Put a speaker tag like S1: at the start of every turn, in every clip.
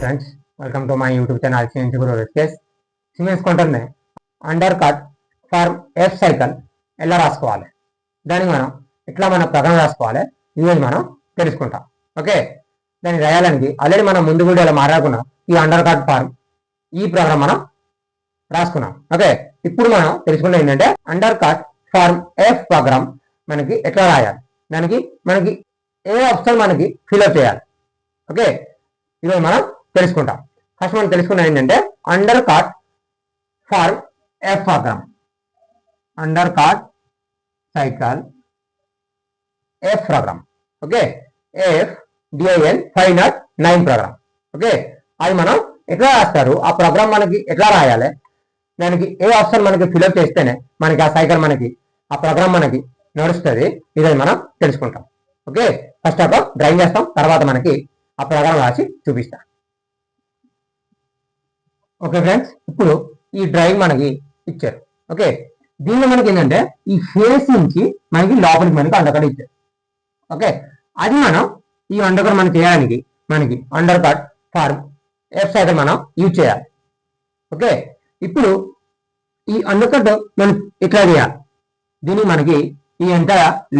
S1: Friends welcome to my YouTube channel CNC guru case Siemens కొంటుంది under cut form F cycle ఎలా రాసుకోవాలి? దానికి మనం ఎట్లా మన ప్రకారం రాసుకోవాలి? ఈరోజు మనం తెలుసుకుంటాం. ఓకే? దాన్ని రాయాలని ఆల్రెడీ మనం ముందు వీడియోలో మాట్లాడుకున్నాం. ఈ అండర్ కట్ ఫార్మ్ ఈ ప్రోగ్రామ్ మనం రాసుకున్నాం. ఓకే? ఇప్పుడు మనం తెలుసుకున్నది ఏంటంటే under cut form F program మనకి ఎట్లా రాయాలి? దానికి మనకి ఏ ఆప్షన్ మనకి ఫిల్అప్ చేయాలి? ఓకే? ఈరోజు మనం తెలుసుకుంటాం. ఫస్ట్ మనం తెలుసుకున్నది ఏంటంటే under cut form F program under cut cycle F program okay F DIN five nought nine program okay అది మనం ఎట్లా రాస్తారు? ఆ ప్రోగ్రామ్ మనకి ఎట్లా రాయాలి? దానికి ఏ ఆప్షన్ మనకి ఫిల్అప్ చేస్తేనే మనకి ఆ సైకిల్ మనకి ఆ ప్రోగ్రామ్ మనకి నడుస్తుంది. ఇది మనం తెలుసుకుంటాం. Okay first of all drive చేస్తాం. తర్వాత మనకి ఆ ప్రోగ్రామ్ రాసి చూపిస్తాం. ఓకే ఫ్రెండ్స్ ఇప్పుడు ఈ డ్రైవింగ్ మనకి ఇచ్చారు. ఓకే దీనిలో మనకి ఏంటంటే ఈ ఫేసింగ్కి మనకి లోపలికి మనకి అండర్ ఇచ్చారు. ఓకే అది మనం ఈ అండర్ మనం చేయడానికి మనకి అండర్ కట్ ఫార్మ్ ఎఫ్ మనం యూజ్ చేయాలి. ఓకే ఇప్పుడు ఈ అండర్ మనం ఇట్లా చేయాలి. దీనికి మనకి ఈ ఎంత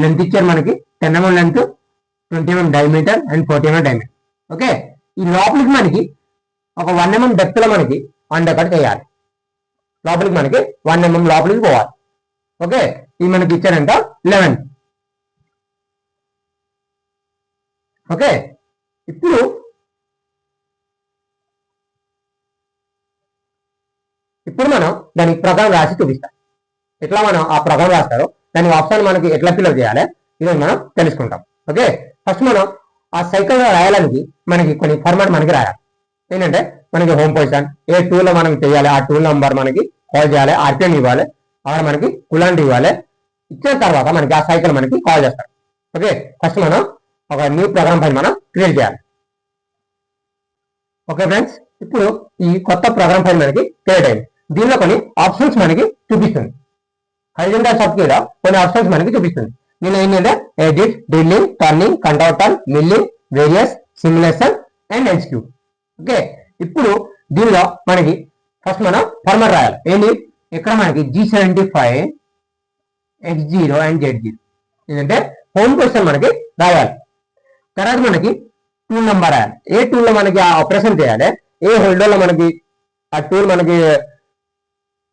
S1: లెంత్ ఇచ్చారు మనకి? Ten mm length twenty mm diameter and forty mm diameter okay ఈ లోపలికి మనకి ఒక వన్ ఎంఎం డెప్త్లో మనకి అండర్ వేయాలి. చేయాలి లోపలికి మనకి వన్ ఎంఎం లోపలికి పోవాలి. ఓకే? ఇది మనకి ఇచ్చారంట లెవెన్ ఓకే? ఇప్పుడు ఇప్పుడు మనం దానికి ప్రోగ్రామ్ రాసి చూపిస్తాం. ఎట్లా మనం ఆ ప్రకారం రాస్తారో దాని ఆప్షన్ మనకి ఎట్లా ఫిల్అప్ చేయాలి ఇది మనం తెలుసుకుంటాం. ఓకే? ఫస్ట్ మనం ఆ సైకిల్ రాయడానికి మనకి కొన్ని ఫార్మాట్ మనకి రాయాలి. ఏంటంటే మనకి హోమ్ పొజిషన్ ఏ టూల్ మనం చేయాలి ఆ టూల్ నంబర్ మనకి కాల్ చేయాలి ఆర్పిఎం ఇవ్వాలి అక్కడ మనకి కులాంటి ఇవ్వాలి. ఇచ్చిన తర్వాత మనకి ఆ సైకిల్ మనకి కాల్ చేస్తారు. ఓకే ఫస్ట్ మనం ఒక న్యూ ప్రోగ్రామ్ ఫైల్ మనం క్రియేట్ చేయాలి. ఓకే ఫ్రెండ్స్ ఇప్పుడు ఈ కొత్త ప్రోగ్రామ్ ఫైల్ మనకి క్రియేట్ అయింది. దీనిలో కొన్ని ఆప్షన్స్ మనకి చూపిస్తుంది. హైజెండల్ సాఫ్ట్వేర్ కొన్ని ఆప్షన్స్ మనకి చూపిస్తుంది. నేను ఏంటంటే edit drilling turning contour milling various simulation and execute okay? ఇప్పుడు దీనిలో మనకి ఫస్ట్ మనం ఫార్మర్ రాయాలి. ఏంటి ఇక్కడ మనకి G seventy five X zero and Z zero ఏంటంటే హోమ్ క్వశ్చన్ మనకి రాయాలి. తర్వాత మనకి టూల్ నెంబర్ రాయాలి. ఏ టూల్లో మనకి ఆ ఆపరేషన్ చేయాలి? ఏ హోల్డర్లో మనకి ఆ టూల్ మనకి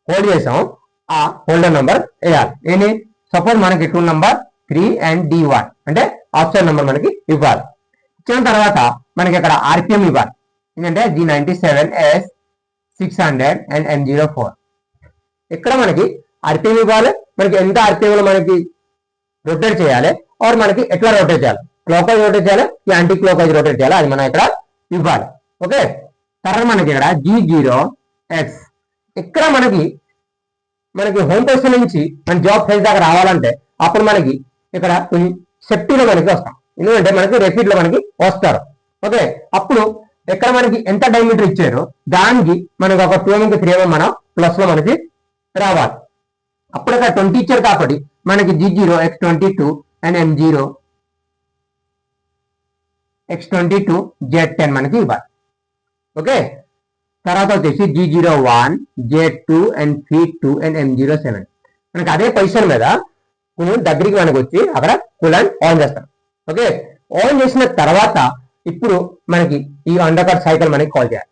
S1: హోల్డ్ చేసాం ఆ హోల్డర్ నెంబర్ వేయాలి. ఏంటి సపోజ్ మనకి tool number three and D one అంటే ఆప్షన్ నెంబర్ మనకి ఇవ్వాలి. ఇచ్చిన తర్వాత మనకి ఇక్కడ ఆర్పిఎం ఇవ్వాలి. ఏంటంటే G ninety seven S six hundred and N zero four ఇక్కడ మనకి ఆర్పిఎం ఇవ్వాలి. మనకి ఎంత ఆర్పిఎంలో మనకి రొటేట్ చేయాలి? ఆర్ మనకి ఎట్లా రొటేట్ చేయాలి? క్లోక్ వైజ్ రొటేట్ చేయాలి? యాంటీ క్లోక్ వైజ్ రొటేట్ చేయాలి? అది మనం ఇక్కడ ఇవ్వాలి. ఓకే? తర్వాత మనకి ఇక్కడ జీ జీరో ఎక్స్ ఇక్కడ మనకి మనకి హోమ్ పొజిషన్ నుంచి మన జాబ్ ఫేజ్ దాకా రావాలంటే అప్పుడు మనకి ఇక్కడ కొన్ని సెఫ్టీలో మనకి వస్తాం ఎందుకంటే మనకి రెఫీట్లో మనకి వస్తారు. ఓకే? అప్పుడు ఎక్కడ మనకి ఎంత డైమీటర్ ఇచ్చారో దానికి మనకు ఒక టూ ఎంకి త్రీ ఎంఎం మనం ప్లస్లో మనకి రావాలి. అప్పుడు ట్వంటీ ఇచ్చారు కాబట్టి మనకి G zero X twenty two and M zero X twenty two Z ten మనకి ఇవ్వాలి. ఓకే తర్వాత వచ్చేసి G zero one Z two and C two and M zero seven మనకి అదే పొజిషన్ మీద దగ్గరికి మనకి వచ్చి అక్కడ కూలర్ ఆన్ చేస్తాం. ఓకే ఆన్ చేసిన తర్వాత ఇప్పుడు మనకి ఈ అండర్ సైకిల్ మనకి కాల్ చేయాలి.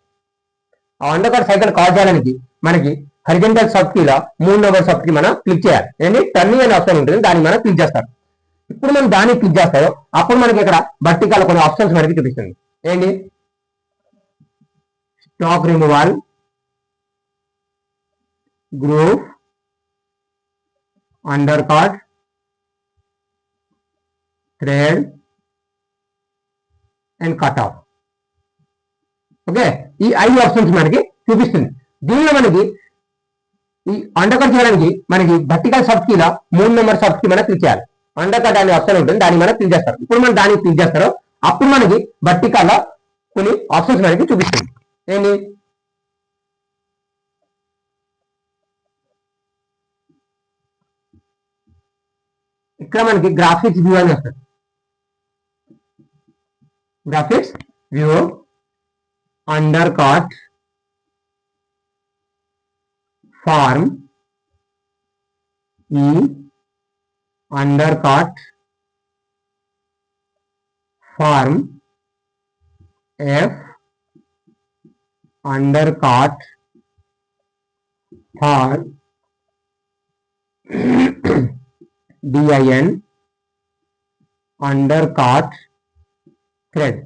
S1: ఆ అండర్ సైకిల్ కాల్ చేయడానికి మనకి హరిజెంటల్ సాఫ్ట్ కీలో మూడు నెంబర్ సాఫ్ట్ కీ మనం క్లిక్ చేయాలి. ఏంటి? టర్నింగ్ అనే ఆప్షన్ ఉంటుంది. దాన్ని మనం క్లిక్ చేస్తాం ఇప్పుడు మనం దాన్ని క్లిక్ చేస్తారో అప్పుడు మనకి ఇక్కడ బట్టికాల కొన్ని ఆప్షన్స్ మనకి చూపిస్తుంది ఏంటి? Stock removal groove under cut thread and cut off okay ఈ ఐదు ఆప్షన్స్ మనకి చూపిస్తుంది. దీనిలో మనకి ఈ అండర్ చేయడానికి మనకి vertical సబ్ కీలో మూడు నెంబర్ సబ్ కీ మనం క్లిక్ చేయాలి. అండర్ అనే ఆప్షన్ ఉంటుంది. దాన్ని మనం క్లిక్ చేస్తారు. ఇప్పుడు మనం దాన్ని క్లిక్ చేస్తారు అప్పుడు మనకి vertical కొన్ని ఆప్షన్స్ మనకి చూపిస్తుంది. ఏంటి? ఇక్కడ మనకి గ్రాఫిక్స్ వ్యూ అని వస్తుంది. Graphics view under cut form ఈ under cut form F under cut form DIN under cut thread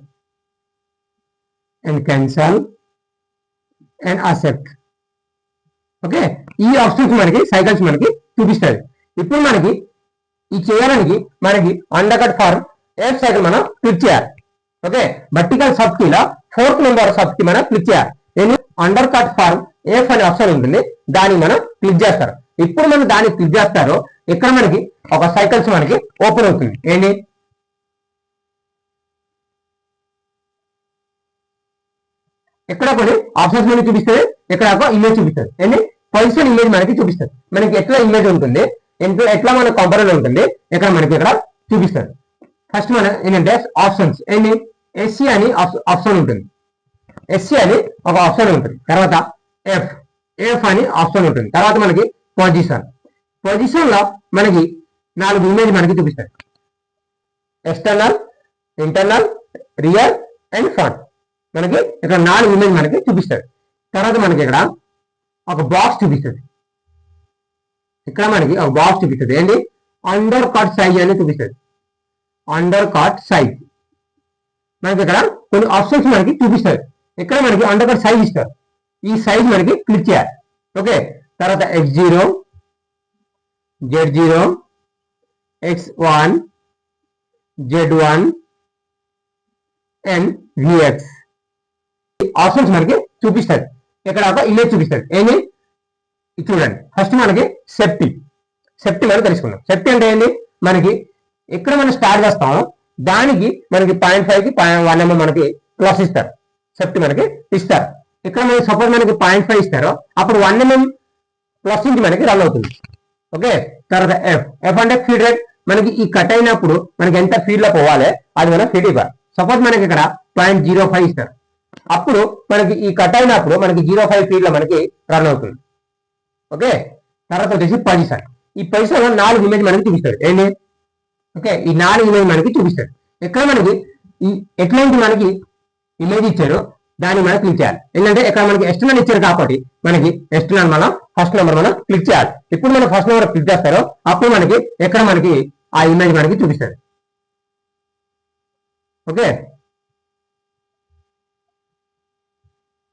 S1: and cancel. And accept. Okay ఈ ఆప్షన్స్ మనకి సైకిల్స్ మనకి చూపిస్తుంది ఇప్పుడు మనకి ఈ చేయడానికి మనకి under cut form F cycle మనం క్లిక్ చేయాలి. ఓకే వర్టికల్ సబ్ కీలో ఫోర్త్ నెంబర్ సబ్కి మనం క్లిక్ చేయాలి. నేను అండర్ కట్ ఫార్మ్ ఎఫ్ అనే ఆప్షన్ ఉంటుంది. దాన్ని మనం క్లిక్ చేస్తారు. ఇప్పుడు మనం దాన్ని క్లిక్ చేస్తారు ఇక్కడ మనకి ఒక సైకిల్స్ మనకి ఓపెన్ అవుతుంది. ఏంటి? ఎక్కడ కొన్ని ఆప్షన్స్ మనకి చూపిస్తుంది ఎక్కడ ఒక ఇమేజ్ చూపిస్తుంది. ఏంటి పొజిషన్ ఇమేజ్ మనకి చూపిస్తుంది. మనకి ఎట్లా ఇమేజ్ ఉంటుంది? ఎట్లా మన కంపరల్ ఉంటుంది? ఇక్కడ మనకి ఇక్కడ చూపిస్తారు ఫస్ట్ మన ఏంటంటే ఆప్షన్స్ ఏంటి ఎస్సీ అని ఆప్షన్ ఉంటుంది. ఎస్సీ అని ఒక ఆప్షన్ ఉంటుంది. తర్వాత ఎఫ్ ఎఫ్ అని ఆప్షన్ ఉంటుంది. తర్వాత మనకి పొజిషన్ పొజిషన్లో మనకి నాలుగు ఇమేజ్ మనకి చూపిస్తారు external internal rear and front మనకి ఇక్కడ నాలుగు ఇమేజ్ మనకి చూపిస్తాడు. తర్వాత మనకి ఇక్కడ ఒక బాక్స్ చూపిస్తుంది. ఇక్కడ మనకి ఒక బాక్స్ చూపిస్తుంది. ఏంటి? అండర్ కాట్ సైజ్ అని చూపిస్తుంది. అండర్ కాట్ సైజ్ మనకి ఇక్కడ కొన్ని ఆప్షన్స్ మనకి చూపిస్తారు ఇక్కడ మనకి అండర్ కాట్ సైజ్ ఇస్తారు ఈ సైజ్ మనకి క్లిక్ చేయాలి. ఓకే తర్వాత X zero Z zero X one Z one and VX options మనకి చూపిస్తారు ఇక్కడ ఒక ఇమేజ్ చూపిస్తారు ఏంటి ఇది చూడండి. ఫస్ట్ మనకి సెఫ్టీ సెఫ్టీ మనం తెలుసుకుందాం. సెఫ్టీ అంటే ఏంటి మనకి ఎక్కడ మనం స్టార్ట్ చేస్తామో దానికి మనకి పాయింట్ ఫైవ్కి వన్ ఎంఎం మనకి ప్లస్ ఇస్తారు. సెఫ్టీ మనకి ఇస్తారు. ఇక్కడ మనకి సపోజ్ మనకి పాయింట్ ఫైవ్ ఇస్తారో అప్పుడు వన్ ఎంఎం ప్లస్ నుంచి మనకి రన్ అవుతుంది. ఓకే తర్వాత ఎఫ్ ఎఫ్ అంటే ఫీడ్ రేట్ మనకి ఈ కట్ అయినప్పుడు మనకి ఎంత ఫీడ్లో పోవాలి? అది మనం ఫీడ్ ఇవ్వాలి. సపోజ్ మనకి ఇక్కడ పాయింట్ జీరో ఫైవ్ ఇస్తారు. అప్పుడు మనకి ఈ కట్ అయినప్పుడు మనకి జీరో ఫైవ్ పీరియడ్లో మనకి రన్ అవుతుంది. ఓకే తర్వాత వచ్చేసి పైసా ఈ పైసాలో నాలుగు ఇమేజ్ మనకి చూపిస్తాడు. ఏంటి? ఓకే ఈ నాలుగు ఇమేజ్ మనకి చూపిస్తాడు. ఇక్కడ మనకి? ఈ ఎట్లాంటి మనకి ఇమేజ్ ఇచ్చారు దాన్ని మనం క్లిక్ చేయాలి. ఏంటంటే ఇక్కడ మనకి ఎస్టర్నల్ ఇచ్చారు కాబట్టి మనకి ఎస్టర్నల్ మనం ఫస్ట్ నెంబర్ మనం క్లిక్ చేయాలి. ఇప్పుడు మనం ఫస్ట్ నెంబర్ క్లిక్ చేస్తారో అప్పుడు మనకి ఎక్కడ మనకి ఆ ఇమేజ్ మనకి చూపిస్తారు ఓకే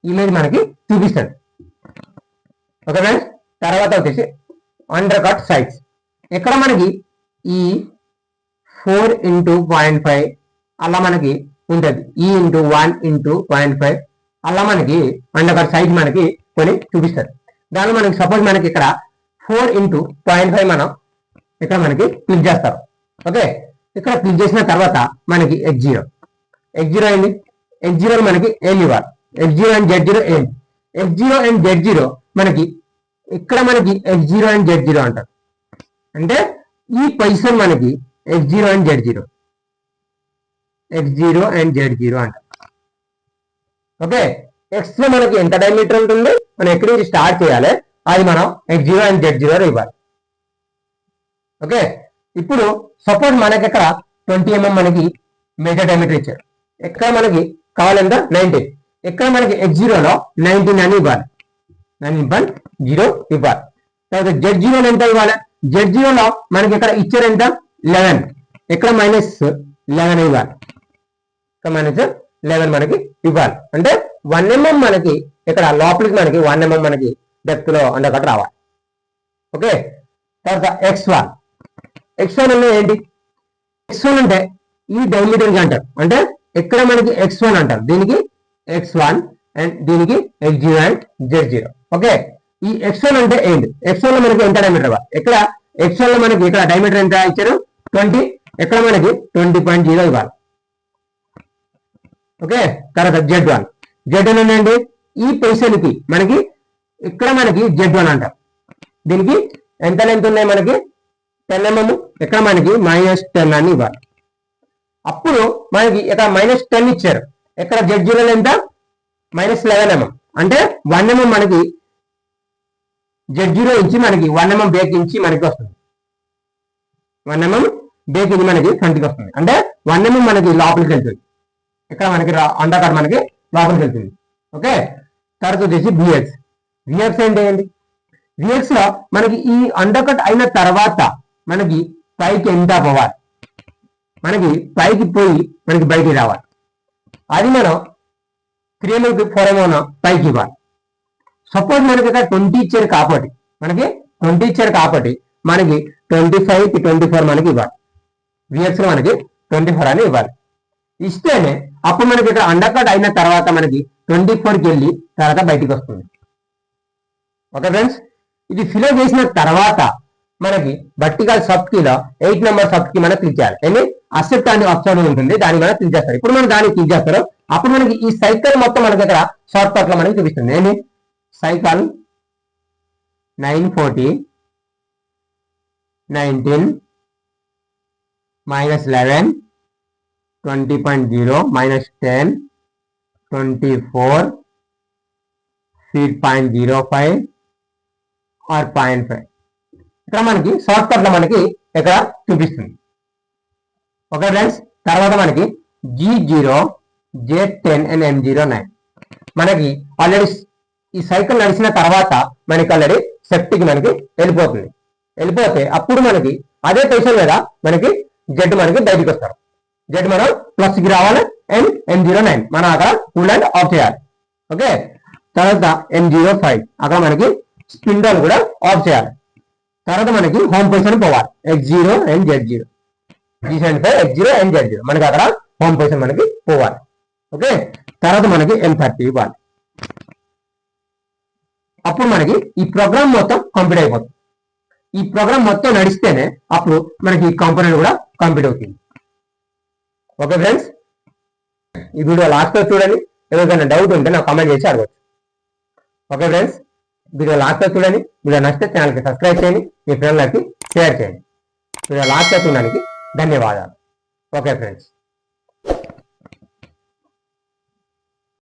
S1: ఇమేజ్ మనకి చూపిస్తుంది ఓకే ఫ్రెండ్స్ తర్వాత వచ్చేసి అండర్ కట్ సైజ్ ఇక్కడ మనకి ఈ ఫోర్ ఇంటూ పాయింట్ ఫైవ్ అలా మనకి ఉంటుంది. ఈ into one into point five అలా మనకి అండర్ కట్ సైజ్ మనకి కొన్ని చూపిస్తారు. దానిలో మనకి సపోజ్ మనకి ఇక్కడ ఫోర్ ఇంటూ పాయింట్ ఫైవ్ మనం ఇక్కడ మనకి క్లిక్ చేస్తారు. ఓకే? ఇక్కడ క్లిక్ చేసిన తర్వాత మనకి ఎక్స్ జీరో ఎక్స్ జీరో ఏంటి ఎక్స్ జీరో మనకి ఏం ఇవ్వాలి. F zero and Z zero ఏం F zero and Z zero మనకి ఇక్కడ మనకి X zero and Z zero అంటారు అంటే ఈ పొజిషన్ మనకి F zero and Z zero X zero and Z zero అంటారు ఓకే? ఎక్స్లో మనకి ఎంత డైమీటర్ ఉంటుంది? మనం ఎక్కడి నుంచి స్టార్ట్ చేయాలి? అది మనం X zero and Z zero ఇవ్వాలి. ఓకే? ఇప్పుడు సపోజ్ మనకి ఇక్కడ ట్వంటీ ఎంఎం mm మనకి మేజర్ డైమీటర్ ఇచ్చారు. ఎక్కడ మనకి కావాలంటే నైన్టీన్ ఇక్కడ మనకి ఎక్స్ జీరోలో నైన్టీన్ అని ఇవ్వాలి. నైన్టీన్ పాయింట్ జీరో ఇవ్వాలి. తర్వాత జెడ్ జీరోలో ఎంత ఇవ్వాలి? జెడ్ జీరోలో మనకి ఇక్కడ ఇచ్చారు ఎంత? లెవెన్ ఇక్కడ మైనస్ లెవెన్ ఇవ్వాలి? ఇక్కడ మైనస్ లెవెన్ మనకి ఇవ్వాలి. అంటే వన్ ఎంఎం mm మనకి ఇక్కడ లోపలికి మనకి వన్ ఎంఎం mm మనకి డెప్త్లో అండర్ రావాలి. ఓకే? తర్వాత ఎక్స్ వన్ ఎక్స్ వన్ అంటే ఏంటి? ఎక్స్ వన్ అంటే ఈ డైమీటర్ అంటారు. అంటే ఇక్కడ మనకి ఎక్స్ వన్ అంటారు. దీనికి ఎక్స్ వన్ అండ్ దీనికి X zero and Z zero okay ఈ ఎక్స్ వన్ అంటే ఏంటి ఎక్స్ వన్లో మనకి ఎంత డైమీటర్ ఇవ్వాలి ఇక్కడ ఎక్స్ వన్లో మనకి ఇక్కడ డైమీటర్ ఎంత ఇచ్చారు? ట్వంటీ ఇక్కడ మనకి? ట్వంటీ పాయింట్ జీరో ఇవ్వాలి. ఓకే తర్వాత జెడ్ వన్ జెడ్ వన్ ఏంటి ఈ పొజిషన్కి మనకి ఇక్కడ మనకి జెడ్ వన్ అంటారు దీనికి ఎంత లెంత్ ఉన్నాయి మనకి? Ten mm mm. ఇక్కడ మనకి మైనస్ టెన్ అని ఇవ్వాలి. అప్పుడు మనకి ఇక్కడ మైనస్ టెన్ ఇచ్చారు. ఇక్కడ జెడ్ జీరో ఎంత? మైనస్ లెవెన్ ఎంఎం అంటే వన్ ఎంఎం మనకి జెడ్ జీరో ఇంచి మనకి వన్ ఎంఎం బేక్ ఇంచి మనకి వస్తుంది. వన్ ఎంఎం బేక్ ఇంచి మనకి ఫ్రంట్కి వస్తుంది. అంటే వన్ ఎంఎం మనకి లోపలికి వెళ్తుంది. ఇక్కడ మనకి అండర్ కట్ మనకి లోపలికి వెళ్తుంది. ఓకే తర్వాత వచ్చేసి బిఎక్స్ విఎక్స్ ఏంటి? ఏంటి విఎక్స్లో మనకి ఈ అండర్ కట్ అయిన తర్వాత మనకి పైకి ఎంత పోవాలి? మనకి పైకి పోయి మనకి బయటికి రావాలి. అది మనం క్రియలకు ఫోరమోన పైకి ఇవ్వాలి. సపోజ్ మనకి ఇక్కడ ట్వంటీ ఇచ్చారు కాబట్టి మనకి ట్వంటీ ఇచ్చారు కాబట్టి మనకి ట్వంటీ ఫైవ్కి ట్వంటీ ఫోర్ మనకి ఇవ్వాలి. విఎక్స్ మనకి ట్వంటీ ఫోర్ అని ఇవ్వాలి. ఇస్తేనే అప్పుడు మనకి ఇక్కడ అండర్ కట్ అయిన తర్వాత మనకి ట్వంటీ ఫోర్కి వెళ్ళి తర్వాత బయటికి వస్తుంది. ఓకే ఫ్రెండ్స్ ఇది ఫిలో చేసిన తర్వాత మనకి వర్టికల్ సబ్ కీలో ఎయిట్ నెంబర్ సబ్ మనకి మనం క్లిక్ చేయాలి ఏంటి అసెప్ట్ అనే ఆప్షన్ ఉంటుంది. దాన్ని మనం క్లిక్ చేస్తారు ఇప్పుడు మనం దాన్ని క్లిక్ చేస్తారు అప్పుడు మనకి ఈ సైకిల్ మొత్తం మనకి ఇక్కడ షార్ట్ కట్లో మనకి చూపిస్తుంది. ఏంటి cycle nine forty nineteen minus eleven twenty point zero minus ten twenty four feet point zero five R point five ఇక్కడ మనకి షార్ట్ కట్లో మనకి ఇక్కడ చూపిస్తుంది. ఓకే ఫ్రెండ్స్ తర్వాత మనకి G zero J ten and M zero nine మనకి already ఈ సైకిల్ నడిచిన తర్వాత మనకి ఆల్రెడీ సెఫ్టీకి మనకి వెళ్ళిపోతుంది. వెళ్ళిపోతే అప్పుడు మనకి అదే పొజిషన్ మీద మనకి జెడ్ మనకి బయటకు వస్తారు. జెడ్ మనం ప్లస్కి రావాలి అండ్ ఎం జీరో నైన్ మనం అక్కడ కూల్ ఆఫ్ చేయాలి. ఓకే? తర్వాత ఎం జీరో ఫైవ్ అక్కడ మనకి స్పిండల్ కూడా ఆఫ్ చేయాలి. తర్వాత మనకి హోమ్ పొజిషన్ పోవాలి. X zero and Z zero G seventy five zero and Z zero మనకి అక్కడ హోమ్ పొజిషన్ మనకి పోవాలి. ఓకే తర్వాత మనకి ఎన్ థర్టీ ఇవ్వాలి. అప్పుడు మనకి ఈ ప్రోగ్రామ్ మొత్తం కంప్లీట్ అయిపోతుంది. ఈ ప్రోగ్రామ్ మొత్తం నడిస్తేనే అప్పుడు మనకి ఈ కాంపోనెంట్ కూడా కంప్లీట్ అవుతుంది. ఓకే ఫ్రెండ్స్ ఈ వీడియో లాస్ట్లో చూడండి. ఎవరికైనా డౌట్ ఉంటే నాకు కామెంట్ చేసి అడగచ్చు. ఓకే ఫ్రెండ్స్ వీడియో లాస్ట్లో చూడండి. వీడియో నచ్చితే ఛానల్కి సబ్స్క్రైబ్ చేయండి. మీ ఫ్రెండ్లకి షేర్ చేయండి. వీడియో లాస్ట్లో చూడడానికి ధన్యవాదాలు ఓకే ఫ్రెండ్స్